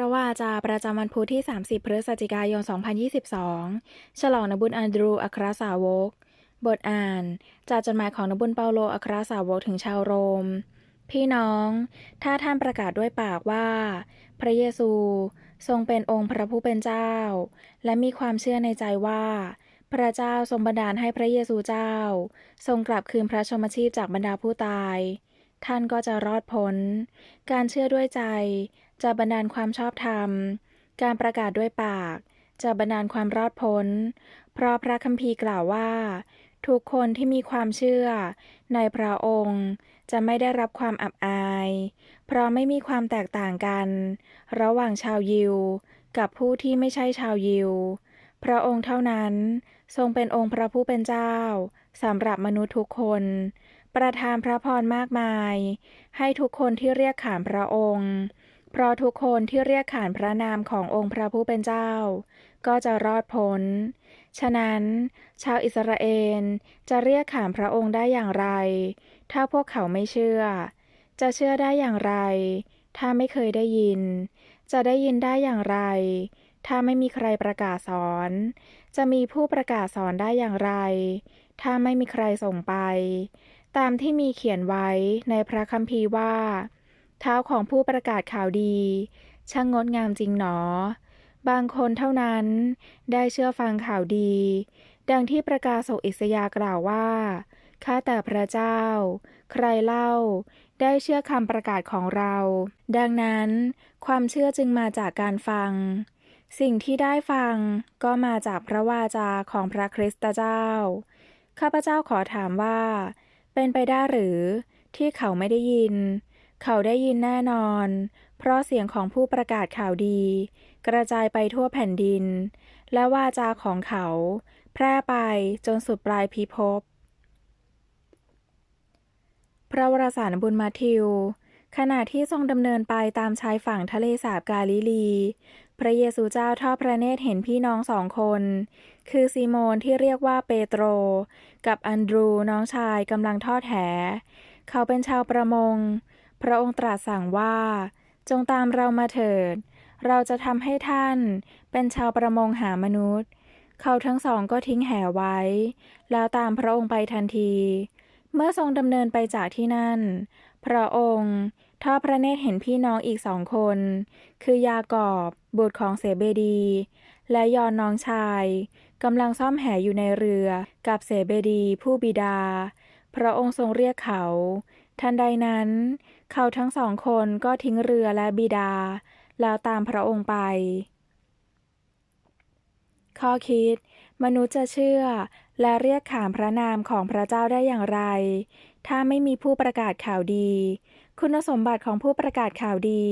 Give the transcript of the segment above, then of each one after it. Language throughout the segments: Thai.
ระวาจาประจำวันพุธที่ 30 พฤศจิกายน 2022 ฉลองนบุญอันดรูอัครสาวก บทอ่าน จากจดหมายของนบุญเปาโลอัครสาวกถึงชาวโรม พี่น้อง ถ้าท่านประกาศด้วยปากว่า พระเยซูทรงเป็นองค์พระผู้เป็นเจ้า และมีความเชื่อในใจว่า พระเจ้าทรงบันดาลให้พระเยซูเจ้า ทรงกลับคืนพระชมชีพจากบรรดาผู้ตาย ท่านก็จะรอดพ้น การเชื่อด้วยใจ จะบันดาลความชอบธรรม การประกาศด้วยปาก จะบันดาลความรอดพ้น เพราะพระคัมภีร์กล่าวว่า ทุกคนที่มีความเชื่อ ในพระองค์จะไม่ได้รับความอับอาย เพราะไม่มีความแตกต่างกัน ระหว่างชาวยิว กับผู้ที่ไม่ใช่ชาวยิว พระองค์เท่านั้นทรงเป็นองค์พระผู้เป็นเจ้าสำหรับมนุษย์ทุกคน ประทานพระพรมากมาย ให้ทุกคนที่เรียกขานพระองค์ เพราะทุกคนที่เรียกขานพระนามขององค์พระผู้เป็นเจ้า ก็จะรอดพ้น ฉะนั้น ชาวอิสราเอลจะเรียกขานพระองค์ได้อย่างไร ถ้าพวกเขาไม่เชื่อ จะเชื่อได้อย่างไร ถ้าไม่เคยได้ยิน จะได้ยินได้อย่างไร ถ้าไม่มีใครประกาศสอน จะมีผู้ประกาศสอนได้อย่างไร ถ้าไม่มีใครส่งไป ตามที่มีเขียนไว้ในพระคัมภีร์ว่า เท้าของผู้ประกาศข่าวดี ช่างงดงามจริงหนอ บางคนเท่านั้นได้เชื่อฟังข่าวดี ดังที่ประกาศโศกอิสยากล่าวว่า ข้าแต่พระเจ้า ใครเล่า ได้เชื่อคำประกาศของเรา ดังนั้นความเชื่อจึงมาจากการฟัง สิ่งที่ได้ฟังก็มาจากพระวาจาของพระคริสตเจ้า ข้าพเจ้าขอถามว่า เป็นไปได้หรือที่เขาไม่ได้ยิน เขาได้ยินแน่นอน เพราะเสียงของผู้ประกาศข่าวดี กระจายไปทั่วแผ่นดิน และวาจาของเขา แพร่ไปจนสุดปลายพิภพ พระวรสารบุญมาทิว ขณะที่ทรงดำเนินไปตามชายฝั่งทะเลสาบกาลิลี พระเยซูเจ้าทอดพระเนตรเห็นพี่น้องสองคน คือซีโมนที่เรียกว่าเปโตร กับอันดรูน้องชายกำลังทอดแห เขาเป็นชาวประมง พระองค์ตรัสสั่งว่า จงตามเรามาเถิด เราจะทำให้ท่านเป็นชาวประมงหามนุษย์ เขาทั้งสองก็ทิ้งแหไว้ แล้วตามพระองค์ไปทันที เมื่อทรงดำเนินไปจากที่นั่น พระองค์ทอดพระเนตรเห็นพี่น้องอีกสองคน คือยากอบบุตรของเสเบดี และยอนน้องชายกำลังซ่อมแหอยู่ในเรือกับเสเบดีผู้บิดา พระองค์ทรงเรียกเขา ทันใดนั้น เขาทั้งสองคนก็ทิ้งเรือและบิดา แล้วตามพระองค์ไป ข้อคิด มนุษย์จะเชื่อและเรียกขานพระนามของพระเจ้าได้อย่างไร ถ้าไม่มีผู้ประกาศข่าวดี คุณสมบัติของผู้ประกาศข่าวดี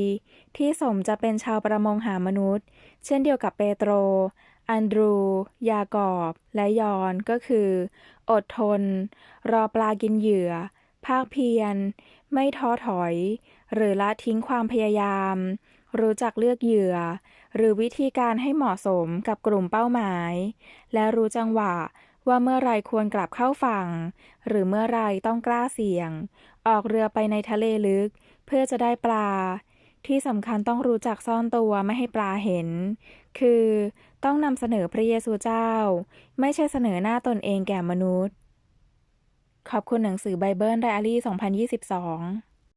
ที่สมจะเป็นชาวประมงหามนุษย์ เช่นเดียวกับเปโตร อันดรู ยากอบ และยอนก็คือ อดทน รอปลากินเหยื่อ ภาคเพียร ไม่ท้อถอย หรือละทิ้งความพยายาม รู้จักเลือกเหยื่อ หรือวิธีการให้เหมาะสมกับกลุ่มเป้าหมาย และรู้จังหวะว่าเมื่อไรควรกลับเข้าฝั่ง หรือเมื่อไรต้องกล้าเสี่ยง ออกเรือไปในทะเลลึก เพื่อจะได้ปลา ที่สำคัญต้องรู้จักซ่อนตัวไม่ให้ปลาเห็น คือต้องนำเสนอพระเยซูเจ้า ไม่ใช่เสนอหน้าตนเองแก่มนุษย์ ขอบคุณหนังสือไบเบิลไดอารี่ 2022